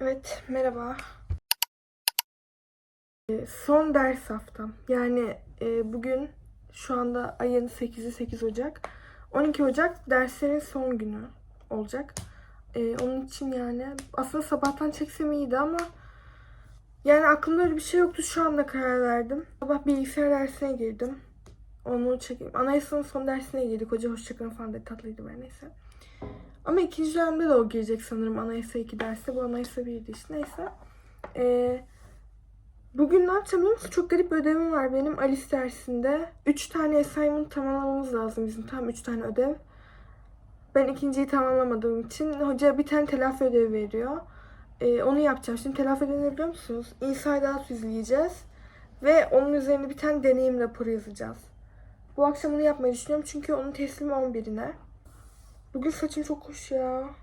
Evet, merhaba. Ee, Son ders haftam. Yani e, bugün şu anda ayın 8'i 8 Ocak. 12 Ocak derslerin son günü olacak. Ee, onun için yani aslında sabahtan çeksem iyiydi ama yani aklımda öyle bir şey yoktu. Şu anda karar verdim. Sabah bilgisayar dersine girdim. Onu çekeyim. Anayasanın son dersine girdik. Hoca hoşçakalın falan dedi. Tatlıydı ben neyse. Ama ikinci dönemde de o girecek sanırım anayasa 2 derste. Bu anayasa 1'di işte. Neyse. Ee, bugün ne yapacağım biliyor musun? Çok garip bir ödevim var benim Alice dersinde. 3 tane assignment tamamlamamız lazım bizim. Tam 3 tane ödev. Ben ikinciyi tamamlamadığım için hoca bir tane telafi ödevi veriyor. Ee, onu yapacağım. Şimdi telafi ödevini biliyor musunuz? Inside Out izleyeceğiz. Ve onun üzerine bir tane deneyim raporu yazacağız. Bu akşam onu yapmayı düşünüyorum çünkü onun teslimi 11'ine. Bugün saçım çok hoş ya.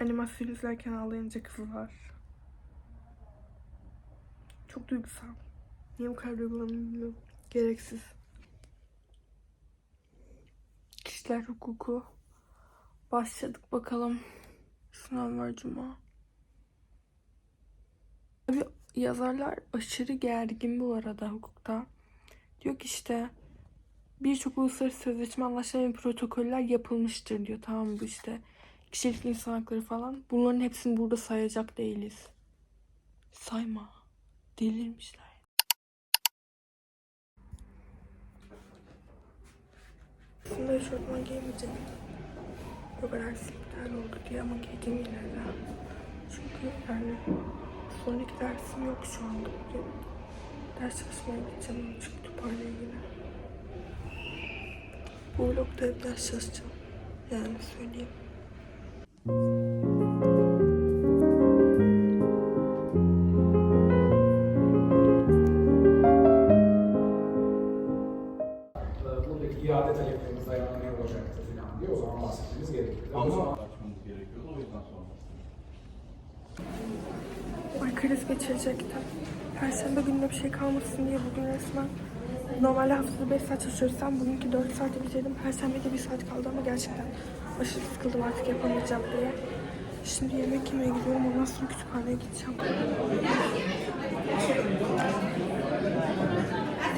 Animasyon izlerken ağlayınca kızlar. Çok duygusal. Niye bu kadar duygulanıyorum bilmiyorum. Gereksiz. Kişiler hukuku. Başladık bakalım. Sınav var cuma. Abi yazarlar aşırı gergin bu arada hukukta. Diyor ki işte birçok uluslararası sözleşme anlaşmaları ve protokoller yapılmıştır diyor. Tamam bu işte kişilik insan hakları falan. Bunların hepsini burada sayacak değiliz. Sayma. Delirmişler. Aslında eşofman giymeyeceğim. Yok dersim iptal oldu diye ama giydim yine de. Çünkü yani sonraki dersim yok şu anda. Ders çalışmaya gideceğim. Çünkü kütüphaneye yine. Bu vlogda hep ders çalışacağım. Yani söyleyeyim. buradaki iade taleplerimiz dayanamaya olacaktır falan diye o zaman bahsetmemiz gerekir. O Ama açmamız gerekiyordu o yüzden istedim. Ay kriz geçirecektim. Perşembe gününe bir şey kalmasın diye bugün resmen normalde haftada 5 saat çalışıyoruz. Sen bugünkü 4 saate bitirdim. Perşembede 1 saat kaldı ama gerçekten aşırı sıkıldım artık yapamayacağım diye. Şimdi yemek yemeye gidiyorum. Ondan sonra kütüphaneye gideceğim.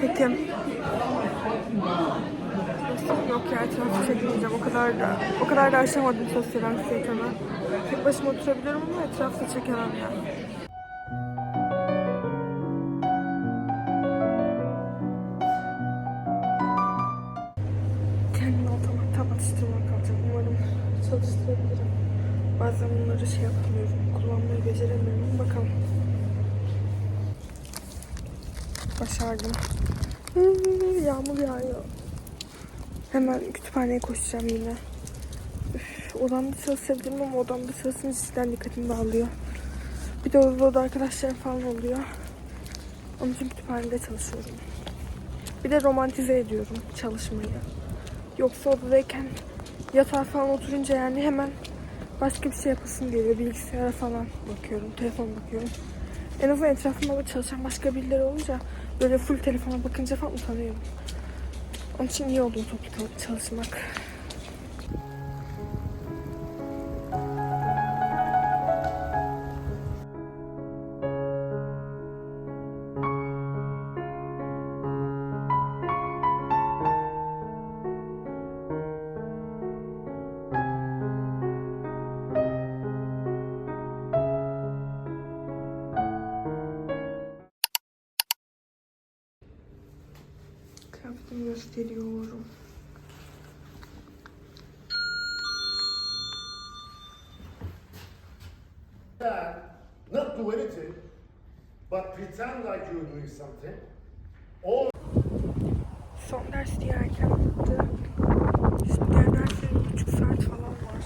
Tekim. Yok ya etrafı çekmeyeceğim. O kadar da o kadar da aşamadım sosyal anksiyetemi. Tek başıma oturabiliyorum ama etrafı çekemem yani. Hemen kütüphaneye koşacağım yine. Üf, odamda çalışabilirim ama odamda çalışınca cidden dikkatimi dağılıyor. Bir de odada arkadaşlarım falan oluyor. Onun için kütüphanede çalışıyorum. Bir de romantize ediyorum çalışmayı. Yoksa odadayken yatağa falan oturunca yani hemen başka bir şey yapasım geliyor. Bilgisayara falan bakıyorum, telefon bakıyorum. En azından etrafımda da çalışan başka birileri olunca böyle full telefona bakınca falan utanıyorum. Onun için iyi oluyor toplu çalışmak. Gösteriyorum. that, not do anything, but pretend like you're doing something, or Son ders diye erken bitti. Şimdi diğer bir buçuk saat falan var.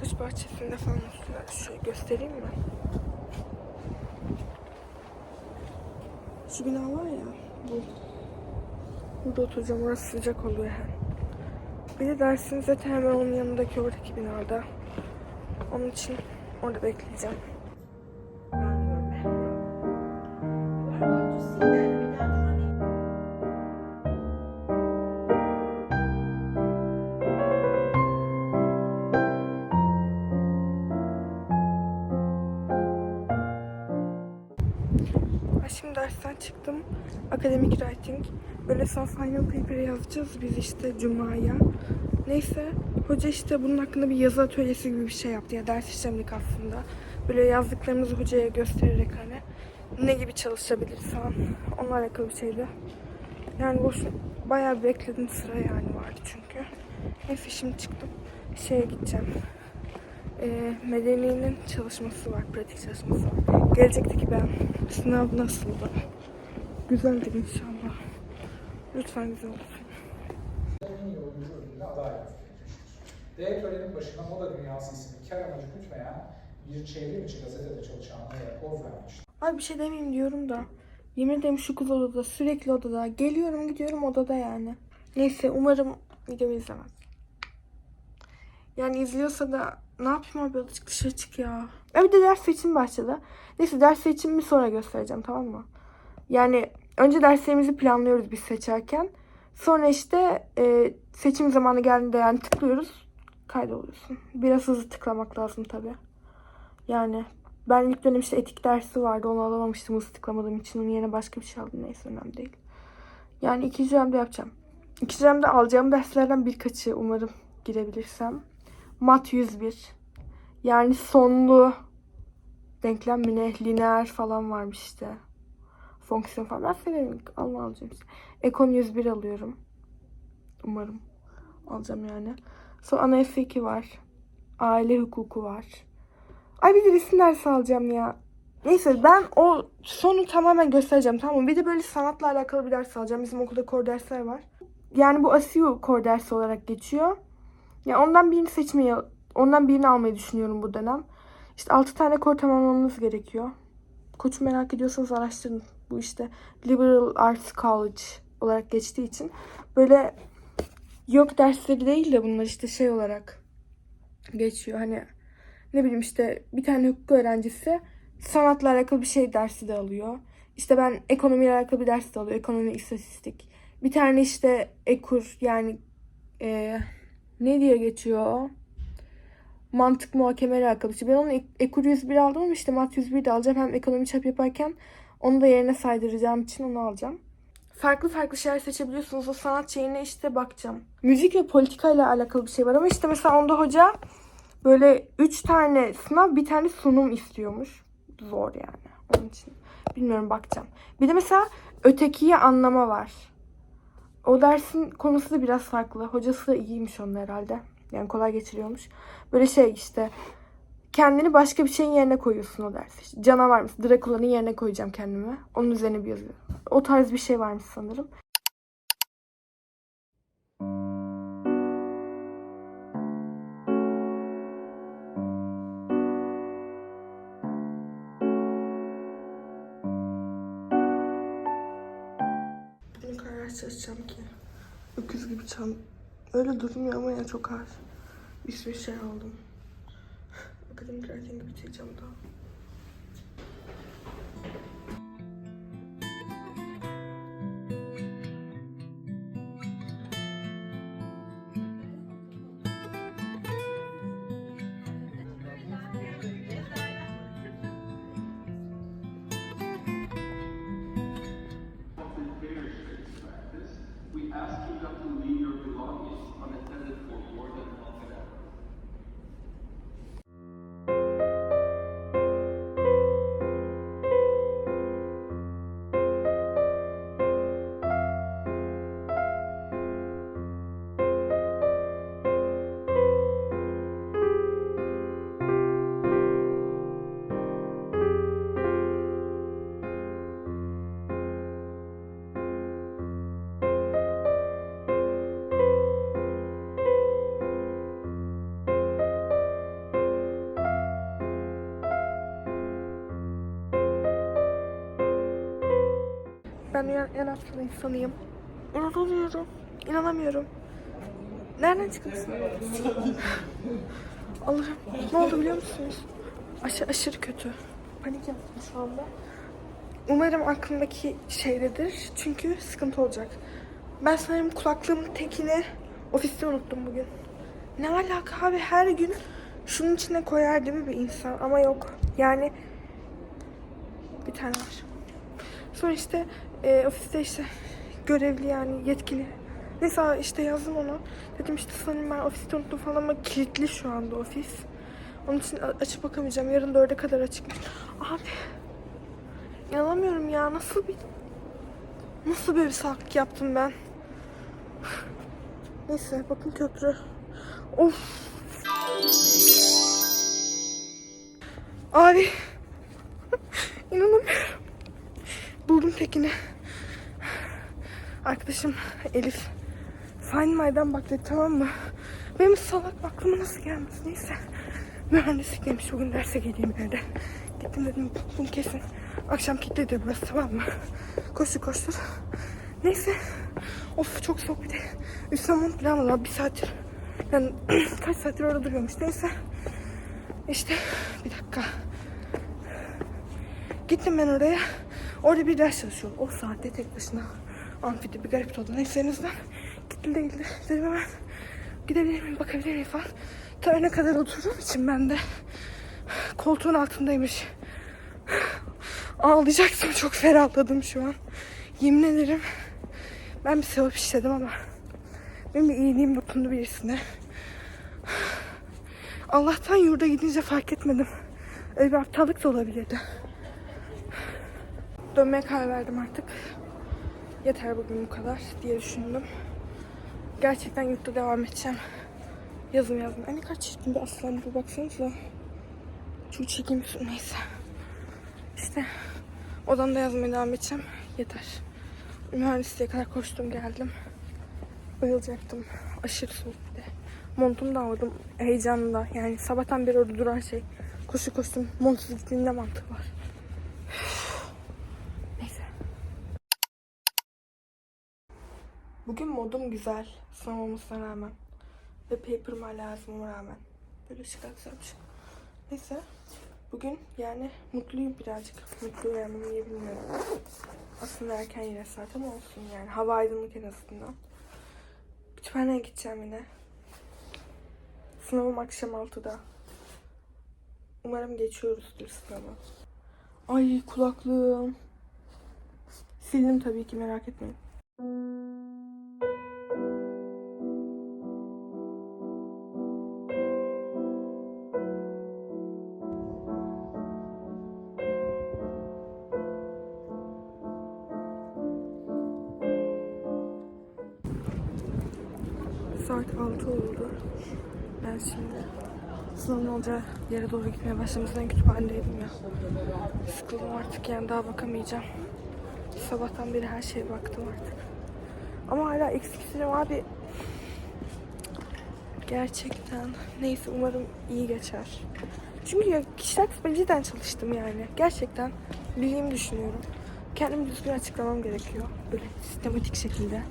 Kış bahçesinde falan üstüne şöyle göstereyim mi? Şu bina var ya bu. Burada oturacağım orası sıcak oluyor hem. Bir de dersin zaten hemen onun yanındaki oradaki binada. Onun için orada bekleyeceğim. Dersten çıktım. Academic Writing. Böyle son final paper yazacağız biz işte Cuma'ya. Neyse hoca işte bunun hakkında bir yazı atölyesi gibi bir şey yaptı. Ya ders işlemedik aslında. Böyle yazdıklarımızı hocaya göstererek hani ne gibi çalışabiliriz falan. Onunla alakalı bir şeydi. Yani boş bayağı bekledim sıra yani vardı çünkü. Neyse şimdi çıktım. Şeye gideceğim. Ee, Medeni'nin çalışması var, pratik çalışması var. Gelecekteki ben. Sınav nasıldı? Güzeldir inşallah. Lütfen güzel olsun. En iyi oyuncu ödülüne aday yaptı. D törenin başına Moda Dünyası isimli kar amacı gütmeyen bir çevrim içi gazetede çalışan Naya poz vermişti. Ay bir şey demeyeyim diyorum da. Yemin ederim şu kız odada, sürekli odada. Geliyorum gidiyorum odada yani. Neyse umarım videomu izlemez. Yani izliyorsa da ne yapayım abi azıcık dışarı çık ya. E bir de ders seçimi başladı. Neyse ders seçimimi sonra göstereceğim tamam mı? Yani önce derslerimizi planlıyoruz biz seçerken. Sonra işte e, seçim zamanı geldiğinde yani tıklıyoruz. Kaydoluyorsun. Biraz hızlı tıklamak lazım tabii. Yani ben ilk dönem işte etik dersi vardı. Onu alamamıştım hızlı tıklamadığım için. Onun yerine başka bir şey aldım. Neyse önemli değil. Yani ikinci dönemde yapacağım. İkinci dönemde alacağım derslerden birkaçı umarım girebilirsem. Mat 101. Yani sonlu denklem mi ne? Lineer falan varmış işte. Fonksiyon falan. Ben severim. Alma alacağım. Ekon 101 alıyorum. Umarım. Alacağım yani. Sonra anayasa 2 var. Aile hukuku var. Ay bir de resim dersi alacağım ya. Neyse ben o sonu tamamen göstereceğim tamam mı? Bir de böyle sanatla alakalı bir ders alacağım. Bizim okulda kor dersler var. Yani bu ASIU kor dersi olarak geçiyor. Ya ondan birini seçmeyi, ondan birini almayı düşünüyorum bu dönem. İşte 6 tane kor tamamlamamız gerekiyor. Koçu merak ediyorsanız araştırın. Bu işte Liberal Arts College olarak geçtiği için böyle yok dersleri değil de bunlar işte şey olarak geçiyor. Hani ne bileyim işte bir tane hukuk öğrencisi sanatla alakalı bir şey dersi de alıyor. İşte ben ekonomiyle alakalı bir ders de alıyor. Ekonomi, istatistik. Bir tane işte ekur yani eee, ne diye geçiyor? Mantık muhakemeyle alakalı şey. Ben onu ek- ekur 101 aldım ama işte mat 101 de alacağım. Hem ekonomi çap yaparken onu da yerine saydıracağım için onu alacağım. Farklı farklı şeyler seçebiliyorsunuz. O sanat şeyine işte bakacağım. Müzik ve politika ile alakalı bir şey var ama işte mesela onda hoca böyle üç tane sınav bir tane sunum istiyormuş. Zor yani onun için. Bilmiyorum bakacağım. Bir de mesela ötekiyi anlama var. O dersin konusu da biraz farklı. Hocası da iyiymiş onun herhalde. Yani kolay geçiriyormuş. Böyle şey işte kendini başka bir şeyin yerine koyuyorsun o dersi. İşte canavar mısın? Drakula'nın yerine koyacağım kendimi. Onun üzerine bir yazı. O tarz bir şey varmış sanırım. Bugün karar çalışacağım ki. Öküz gibi çal. Öyle durmuyor ama ya çok ağır. Bir sürü şey aldım. Akademik writing'i bitireceğim daha. We Dünyanın en aptal insanıyım. İnanamıyorum. İnanamıyorum. Nereden çıkıyorsun? Allah'ım. Ne oldu biliyor musunuz? Aşırı, aşırı kötü. Panik yaptım şu anda. Umarım aklımdaki şeydedir. Çünkü sıkıntı olacak. Ben sanırım kulaklığımın tekini ofiste unuttum bugün. Ne alaka abi her gün şunun içine koyar değil mi bir insan? Ama yok. Yani bir tane var. Sonra işte e, ofiste işte görevli yani yetkili. Neyse işte yazdım ona. Dedim işte sanırım ben ofiste unuttum falan ama kilitli şu anda ofis. Onun için açıp bakamayacağım. Yarın dörde kadar açıkmış. Abi inanamıyorum ya nasıl bir nasıl böyle bir salaklık yaptım ben. Neyse bakın köprü. Of. Abi. İnanamıyorum. Buldum tekini. Arkadaşım Elif. Find My'dan bak dedi tamam mı? Benim salak aklıma nasıl gelmez neyse. Mühendislik demiş bugün derse geleyim evde. Gittim dedim bunu kesin. Akşam kilitlidir burası tamam mı? Koştur koştur. Neyse. Of çok soğuk bir de. Üstüne mont falan var bir saattir. Yani kaç saattir orada duruyormuş neyse. İşte bir dakika. Gittim ben oraya. Orada bir ders çalışıyorum. O saatte tek başına. Amfide bir garip oldu. Neyse en azından gitti değildi. Dedim hemen gidebilir miyim, bakabilir miyim falan. Ta öne kadar oturduğum için ben de koltuğun altındaymış. Ağlayacaktım. Çok ferahladım şu an. Yemin ederim ben bir sevap işledim ama benim bir iyiliğim dokundu birisine. Allah'tan yurda gidince fark etmedim. Öyle bir aptallık da olabilirdi. Dönmeye karar verdim artık. Yeter bugün bu kadar diye düşündüm. Gerçekten yurtta devam edeceğim. Yazım yazdım. Ay ne kadar çirkin bir aslan bu baksanıza. Çok çirkin neyse. İşte odamda yazmaya devam edeceğim. Yeter. Mühendisliğe kadar koştum geldim. Bayılacaktım. Aşırı soğuk bir de. Montumu da aldım heyecanla. Yani sabahtan beri orada duran şey. Koşu koştum. Montsuz gittiğinde mantığı var. Bugün modum güzel. Sınav olmasına rağmen. Ve paper'ıma lazımıma rağmen. Böyle ışıklar güzelmiş. Neyse. Bugün yani mutluyum birazcık. Mutluyum yani niye bilmiyorum. Aslında erken yine saat ama olsun yani. Hava aydınlık en azından. Kütüphaneye gideceğim yine. Sınavım akşam 6'da. Umarım geçiyoruzdur sınavı. Ay kulaklığım. Sildim tabii ki merak etmeyin. Olacağı yere doğru gitmeye başlamışken kütüphanedeydim ya. Sıkıldım artık yani daha bakamayacağım. Sabahtan beri her şeye baktım artık. Ama hala eksik hissediyorum abi. Gerçekten. Neyse umarım iyi geçer. Çünkü ya kişiler kısmı cidden çalıştım yani. Gerçekten bildiğimi düşünüyorum. Kendimi düzgün açıklamam gerekiyor. Böyle sistematik şekilde.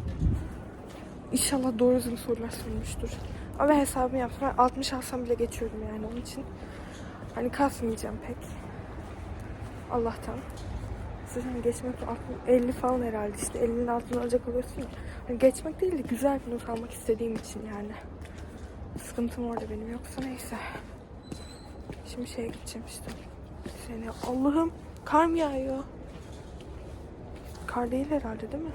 İnşallah doğru düzgün sorular sormuştur. Ama hesabımı yaptım. Ben 60 alsam bile geçiyorum yani onun için. Hani kasmayacağım pek. Allah'tan. Zaten geçmek 60, 50 falan herhalde işte 50'nin altına alacak oluyorsun ya. Hani geçmek değil de güzel bir not almak istediğim için yani. Sıkıntım orada benim yoksa neyse. Şimdi şeye gideceğim işte. Seni Allah'ım kar mı yağıyor? Kar değil herhalde değil mi?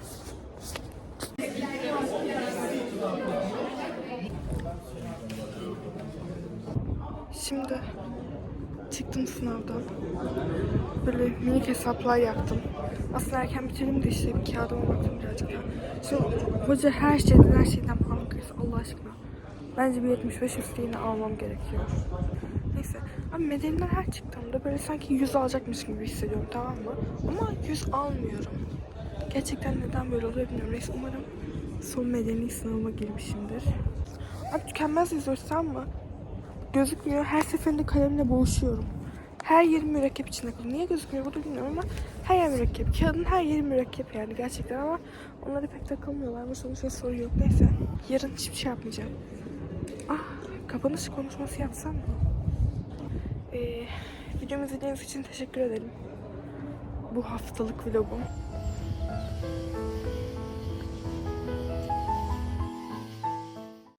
Şimdi çıktım sınavdan. Böyle minik hesaplar yaptım. Aslında erken bitirdim de işte bir kağıdıma baktım birazcık daha. Şimdi hoca her şeyden her şeyden puan kırsa Allah aşkına. Bence bir 75 üstü yine almam gerekiyor. Neyse. Abi medeniler her çıktığımda böyle sanki 100 alacakmış gibi hissediyorum tamam mı? Ama 100 almıyorum. Gerçekten neden böyle oluyor bilmiyorum. Neyse umarım son medeni sınavıma girmişimdir. Abi tükenmez yazıyoruz tamam mı? Gözükmüyor. Her seferinde kalemle boğuşuyorum. Her yerim mürekkep içinde kalıyor. Niye gözükmüyor bu da bilmiyorum ama her yer mürekkep. Kağıdın her yeri mürekkep yani gerçekten ama onlara pek takılmıyorlar. Sonuçta şey sorun yok. Neyse. Yarın hiçbir şey yapmayacağım. Ah, kapanış konuşması yapsam mı? Ee, videomu izlediğiniz için teşekkür ederim. Bu haftalık vlogum.